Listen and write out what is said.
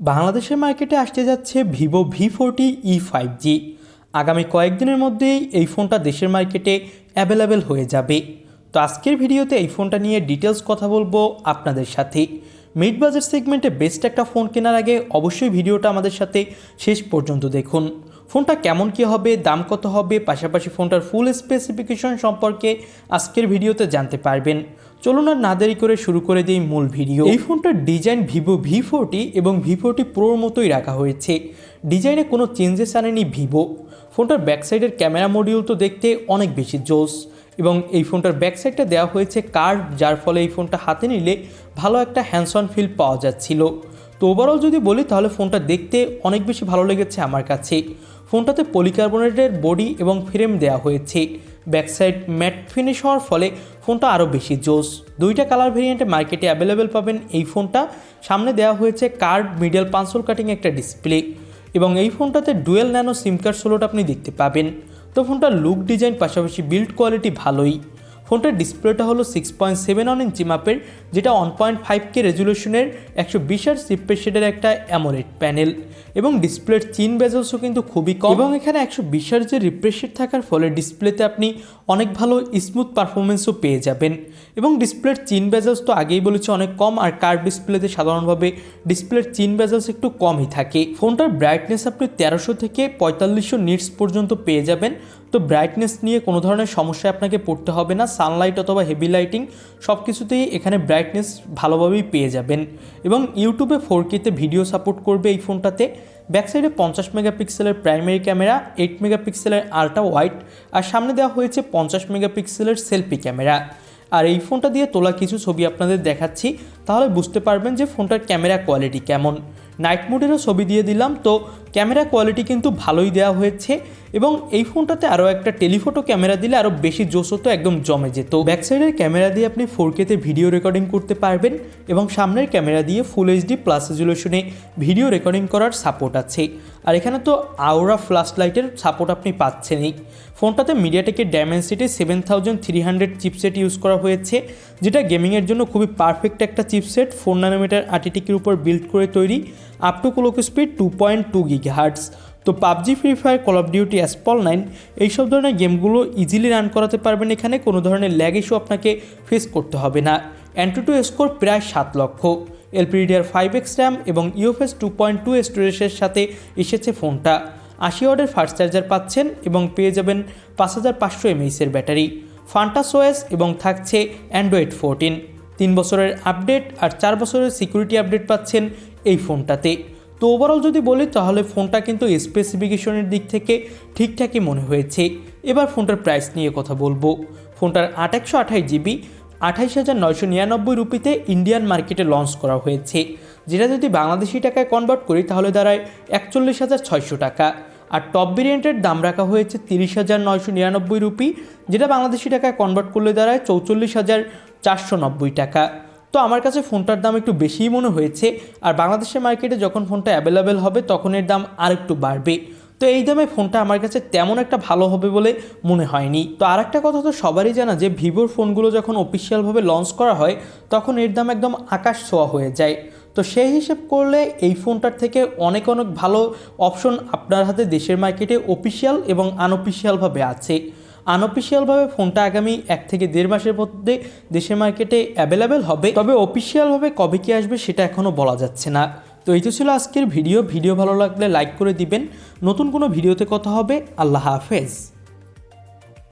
বাংলাদেশের মার্কেটে আসতে যাচ্ছে Vivo V forty E five G আগামী কয়েকদিনের মধ্যেই এই ফোনটা দেশের মার্কেটে অ্যাভেলেবেল হয়ে যাবে। তো আজকের ভিডিওতে এই ফোনটা নিয়ে ডিটেলস কথা বলব আপনাদের সাথে। মিড বাজেট সেগমেন্টে বেস্ট একটা ফোন কেনার আগে অবশ্যই ভিডিওটা আমাদের সাথে শেষ পর্যন্ত দেখুন। ফোনটা কেমন কী হবে, দাম কত হবে, পাশাপাশি ফোনটার ফুল স্পেসিফিকেশন সম্পর্কে আজকের ভিডিওতে জানতে পারবেন। চলুন আর না দেরি করে শুরু করে দিই মূল ভিডিও। এই ফোনটার ডিজাইন ভিভো ভি ফোরটি এবং ভি ফোরটি প্রোর মতোই রাখা হয়েছে। ডিজাইনে কোনো চেঞ্জেস আনেনি ভিভো। ফোনটার ব্যাক সাইডের ক্যামেরা মডিউল তো দেখতে অনেক বেশি জোস। এবং এই ফোনটার ব্যাক সাইডটা দেওয়া হয়েছে কার্ভ, যার ফলে এই ফোনটা হাতে নিলে ভালো একটা হ্যান্ডস অন ফিল পাওয়া যাচ্ছিল। তো ওভারঅল যদি বলি, তাহলে ফোনটা দেখতে অনেক বেশি ভালো লেগেছে আমার কাছে। ফোনটাতে পলিকার্বনেটের বডি এবং ফ্রেম দেওয়া হয়েছে। ব্যাক সাইড ম্যাট ফিনিশ হওয়ার ফলে ফোনটা আরও বেশি জোস দুইটা কালার ভেরিয়েন্টে মার্কেটে অ্যাভেলেবেল পাবেন এই ফোনটা সামনে দেওয়া হয়েছে কার্ড মিডিয়াল পাঁচশোল কাটিং একটা ডিসপ্লে এবং এই ফোনটাতে dual nano SIM card slot আপনি দেখতে পাবেন। তো ফোনটার লুক ডিজাইন পাশাপাশি বিল্ড কোয়ালিটি ভালোই। ফোনটার ডিসপ্লেটা হলো six point seven one inch মাপের, যেটা ওয়ান পয়েন্ট ফাইভ কে রেজুলেশনের একশো বিশ আর সিপ্পের শেডের একটা অ্যামোলেড প্যানেল এবং ডিসপ্লের চিন বেজলসও কিন্তু খুবই কম। এবং এখানে একশো বিশ আর যে রিফ্রেশ থাকার ফলে ডিসপ্লেতে আপনি অনেক ভালো স্মুথ পারফরমেন্সও পেয়ে যাবেন। এবং ডিসপ্লের চিন বেজলস তো আগেই বলেছি অনেক কম, আর কার ডিসপ্লেতে সাধারণভাবে ডিসপ্লের চিন বেজলস একটু কমই থাকে। ফোনটার ব্রাইটনেস আপনি তেরোশো থেকে পঁয়তাল্লিশশো নিটস পর্যন্ত পেয়ে যাবেন। তো ব্রাইটনেস নিয়ে কোনো ধরনের সমস্যায় আপনাকে পড়তে হবে না। সানলাইট অথবা হেভি লাইটিং সব কিছুতেই এখানে ব্রাইটনেস ভালোভাবেই পেয়ে যাবেন। এবং ইউটিউবে ফোর কেতে ভিডিও সাপোর্ট করবে এই ফোনটাতে। ব্যাক সাইডে পঞ্চাশ মেগাপিক্সেলের প্রাইমারি ক্যামেরা এইট মেগাপিক্সেলের আলট্রা ওয়াইড আর সামনে দেওয়া হয়েছে পঞ্চাশ মেগাপিক্সেলের সেলফি ক্যামেরা আর এই ফোনটা দিয়ে তোলা কিছু ছবি আপনাদের দেখাচ্ছি, তাহলে বুঝতে পারবেন যে ফোনটার ক্যামেরা কোয়ালিটি কেমন। নাইট মোডেরও ছবি দিয়ে দিলাম, তো ক্যামেরা কোয়ালিটি কিন্তু ভালোই দেওয়া হয়েছে এবং এই ফোনটাতে আরও একটা টেলিফোটো ক্যামেরা দিলে আরও বেশি জোশ হতো, একদম জমে যেত। ব্যাক সাইডের ক্যামেরা দিয়ে আপনি ফোর কেতে ভিডিও রেকর্ডিং করতে পারবেন এবং সামনের ক্যামেরা দিয়ে ফুল এইচডি প্লাস রেজুলেশনে ভিডিও রেকর্ডিং করার সাপোর্ট আছে। আর এখানে তো আওরা ফ্লাশ লাইটের সাপোর্ট আপনি পাচ্ছেনই। ফোনটাতে মিডিয়াটেকের Dimensity seven thousand three hundred chipset use করা হয়েছে, যেটা গেমিংয়ের জন্য খুবই পারফেক্ট একটা চিপসেট ফোর নানোমিটার আর্টিটিকের উপর বিল্ড করে তৈরি up to clock speed two point two gig hertz তো PUBG free fire call of duty asphalt nine এইসব ধরনের গেমগুলো ইজিলি রান করাতে পারবেন এখানে। কোনো ধরনের ল্যাগ ইস্যু আপনাকে ফেস করতে হবে না। অ্যান্টু টু স্কোর প্রায় সাত লক্ষ। এলপিডিআর ফাইভ এক্স র্যাম এবং ইউএফএস টু পয়েন্ট টু স্টোরেজের সাথে এসেছে ফোনটা। আশি ওয়ার্ডের ফাস্ট চার্জার পাচ্ছেন এবং পেয়ে যাবেন পাঁচ হাজার পাঁচশো এমএইচের ব্যাটারি। ফান্টাস ওএস এবং থাকছে অ্যান্ড্রয়েড ফোরটিন তিন বছরের আপডেট আর চার বছরের সিকিউরিটি আপডেট পাচ্ছেন এই ফোনটাতে। তো ওভারঅল যদি বলি, তাহলে ফোনটা কিন্তু স্পেসিফিকেশনের দিক থেকে ঠিকঠাকই মনে হয়েছে। এবার ফোনটার প্রাইস নিয়ে কথা বলব। ফোনটার আট একশো আঠাশ জিবি আঠাইশ হাজার নয়শো নিরানব্বই রুপিতে ইন্ডিয়ান মার্কেটে লঞ্চ করা হয়েছে। যেটা যদি বাংলাদেশি টাকায় কনভার্ট করি, তাহলে দাঁড়ায় একচল্লিশ হাজার ছয়শো টাকা। আর টপ ভেরিয়েন্টের দাম রাখা হয়েছে তিরিশ হাজার নয়শো নিরানব্বই রুপি, যেটা বাংলাদেশি টাকায় কনভার্ট করলে দাঁড়ায় চৌচল্লিশ হাজার চারশো নব্বই টাকা। তো আমার কাছে ফোনটার দাম একটু বেশিই মনে হয়েছে। আর বাংলাদেশের মার্কেটে যখন ফোনটা অ্যাভেলেবেল হবে তখন এর দাম আরেকটু বাড়বে। তো এই দামে ফোনটা আমার কাছে তেমন একটা ভালো হবে বলে মনে হয়নি। তো আর একটা কথা তো সবারই জানা যে, ভিভোর ফোনগুলো যখন অফিসিয়ালভাবে লঞ্চ করা হয়, তখন এর দাম একদম আকাশ ছোঁয়া হয়ে যায়। তো সেই হিসেব করলে এই ফোনটার থেকে অনেক অনেক ভালো অপশন আপনার হাতে দেশের মার্কেটে অফিসিয়াল এবং আনঅফিসিয়ালভাবে আছে। আনঅফিসিয়ালভাবে ফোনটা আগামী এক থেকে দেড় মাসের মধ্যে দেশের মার্কেটে অ্যাভেলেবেল হবে। তবে অফিসিয়ালভাবে কবে কি আসবে সেটা এখনও বলা যাচ্ছে না। তো এই তো ছিল আজকের ভিডিও। ভিডিও ভালো লাগলে লাইক করে দিবেন। নতুন কোনো ভিডিওতে কথা হবে। আল্লাহ হাফেজ।